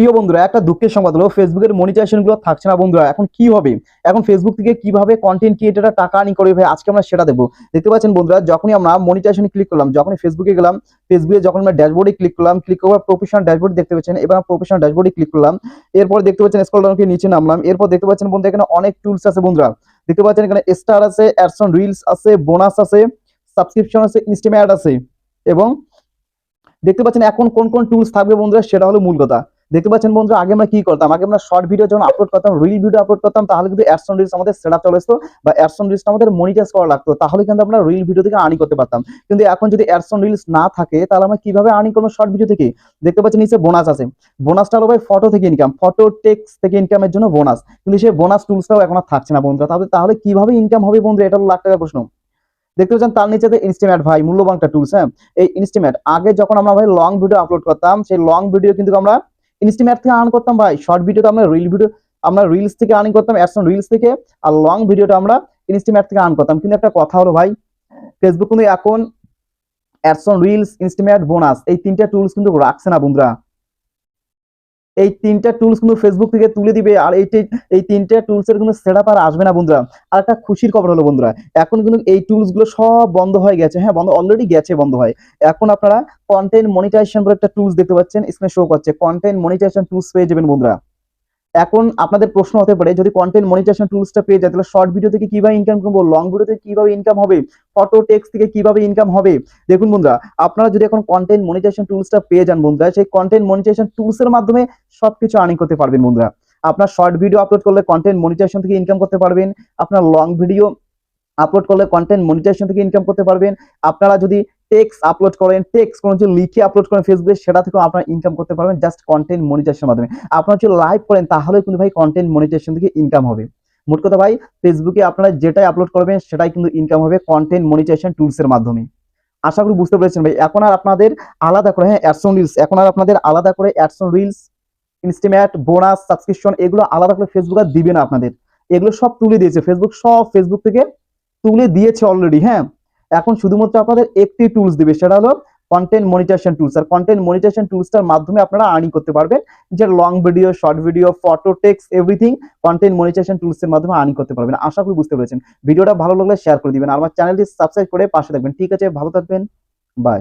প্রিয় বন্ধুরা, একটা দুঃখের সংবাদ হলো ফেসবুকের মনিটাইজেশনগুলো থাকছে না বন্ধুরা, এখন কি হবে? এখন ফেসবুক থেকে কীভাবে কন্টেন্ট ক্রিয়েটাররা টাকা আর্নিং করবে ভাই? আজকে আমরা সেটা দেবো দেখতে পাচ্ছেন বন্ধুরা, যখনই আমরা মনিটাইজেশন ক্লিক করলাম, যখনই ফেসবুকে গেলাম ফেসবুকে যখন আমরা ড্যাশবোর্ডে ক্লিক করলাম ক্লিক করার প্রফেশনাল ড্যাশবোর্ড দেখতে পাচ্ছেন, এবার প্রফেশনাল ড্যাশবোর্ডে ক্লিক করলাম, এরপর দেখতে পাচ্ছেন স্ক্রল ডাউন নিচে নামলাম, এরপর দেখতে পাচ্ছেন বন্ধু এখানে অনেক টুলস আছে বন্ধুরা। দেখতে পাচ্ছেন এখানে স্টার আছে অ্যাডসন রিলস আছে বোনাস আছে সাবস্ক্রিপশন আছে ইনস্টিমেট আছে, এবং দেখতে পাচ্ছেন এখন কোন কোন টুলস থাকবে বন্ধুরা, সেটা হলো মূল কথা। দেখতে পাচ্ছেন বন্ধুরা, আগে আমরা কি করতাম? আগে আমরা শর্ট ভিডিও যখন আপলোড করতাম রিল ভিডিও আপলোড করতাম, তাহলে কিন্তু অ্যাডসন রিলস আমাদের সেট আপ চলে আসতো বা অ্যাডসন রিলস আমাদের মনিটাইজ করা লাগতো। তাহলে কিন্তু আমরা রিল ভিডিও থেকে আর্নিং করতে পারতাম। কিন্তু এখন যদি অ্যাডসন রিলস না থাকে, তাহলে আমরা কীভাবে আর্নিং করব শর্ট ভিডিও থেকে? দেখতে পাচ্ছেন নিচে বোনাস আছে। বোনাসটা হলো ভাই ফটো থেকে ইনকাম ফটো টেক্স থেকে ইনকামের জন্য বোনাস কিন্তু সেই বোনাস টুলসটাও এখন আর থাকছে না বন্ধুরা। তাহলে তাহলে কীভাবে ইনকাম হবে বন্ধুরা? এটা লাখ টাকার প্রশ্ন। দেখতে পাচ্ছেন তার নিচে ইনস্টিমেট ভাই মূল্যবান একটা টুলস হ্যাঁ? এই ইনস্টিমেট আগে যখন আমরা ভাই লং ভিডিও আপলোড করতাম, সেই লং ভিডিও কিন্তু আমরা ইনস্টিমেট থেকে আর্ন করতাম ভাই। শর্ট ভিডিও তো আমরা রিল ভিডিও আমরা রিলস থেকে আর্নিং করতাম অ্যাডসন রিলস থেকে, আর লং ভিডিওটা আমরা ইনস্টিমেট থেকে আর্ন করতাম। কিন্তু একটা কথা হলো ভাই ফেসবুক কিন্তু এখন অ্যাডসন রিলস ইনস্টিমেট বোনাস এই তিনটা টুলস কিন্তু রাখছে না বন্ধুরা। এই তিনটা টুলস কিন্তু ফেসবুক থেকে তুলে দিবে। আর এই এই তিনটা টুলস এর কিন্তু সেট আর আসবে না বন্ধুরা। আর একটা খুশির খবর হলো বন্ধুরা, এখন কিন্তু এই টুলসগুলো সব বন্ধ হয়ে গেছে। হ্যাঁ বন্ধ অলরেডি গেছে, বন্ধ হয়। এখন আপনারা কন্টেন্ট মনিটাইজেশন বলে একটা টুলস দেখতে পাচ্ছেন স্ক্রিনে শো করছে। কন্টেন্ট মনিটাইজেশন টুলস পেয়ে যাবেন বন্ধুরা। এখন আপনাদের প্রশ্ন হতে পারে, যদি কন্টেন্ট মনিটাইজেশন টুলসটা পেয়ে যায়, তাহলে শর্ট ভিডিও থেকে কীভাবে ইনকাম করব লং ভিডিও থেকে কীভাবে ইনকাম হবে ফটো টেক্স থেকে কীভাবে ইনকাম হবে? দেখুন বন্ধুরা, আপনারা যদি এখন কন্টেন্ট মনিটাইজেশন টুলসটা পেয়ে যান বন্ধুরা, সেই কন্টেন্ট মনিটাইজেশন টুলসের মাধ্যমে সবকিছু আর্নিং করতে পারবেন বন্ধুরা। আপনার শর্ট ভিডিও আপলোড করলে কন্টেন্ট মনিটাইজেশন থেকে ইনকাম করতে পারবেন, আপনার লং ভিডিও আপলোড করলে কন্টেন্ট মনিটাইজেশন থেকে ইনকাম করতে পারবেন। আপনারা যদি টেক্স আপলোড করেন টেক্স কোনো কিছু লিখে আপলোড করেন ফেসবুকে সেটা থেকেও আপনারা ইনকাম করতে পারবেন জাস্ট কন্টেন্ট মনিটাইজেশনের মাধ্যমে। আপনারা যদি লাইভ করেন তাহলে কিন্তু ভাই কন্টেন্ট মনিটাইজেশন থেকে ইনকাম হবে। মোট কথা ভাই ফেসবুকে আপনারা যেটাই আপলোড করবেন, সেটাই কিন্তু ইনকাম হবে কন্টেন্ট মনিটাইজেশন টুলসের মাধ্যমে। আশা করি বুঝতে পেরেছেন ভাই, এখন আর আপনাদের আলাদা করে হ্যাঁ অ্যাডসন রিলস এখন আর আপনাদের আলাদা করে ads on reels instream bonus subscription এগুলো আলাদা করে ফেসবুক আর দিবে না আপনাদের। এগুলো সব তুলে দিয়েছে। ফেসবুক সব ফেসবুক থেকে তুলে দিয়েছে অলরেডি হ্যাঁ? এখন শুধুমাত্র আপনাদের একটি টুলস দিবে, সেটা হলো কন্টেন্ট মনিটাইজেশন টুলস আর কন্টেন্ট মনিটাইজেশন টুলসটার মাধ্যমে আপনারা আর্নিং করতে পারবেন। যে long video short video photo text everything content monetization টুলসের মাধ্যমে আর্নিং করতে পারবেন। আশা করি বুঝতে পেরেছেন। ভিডিওটা ভালো লাগলে শেয়ার করে দিবেন। আর আমার চ্যানেলটি সাবস্ক্রাইব করে পাশে থাকবেন। ঠিক আছে, ভালো থাকবেন। বাই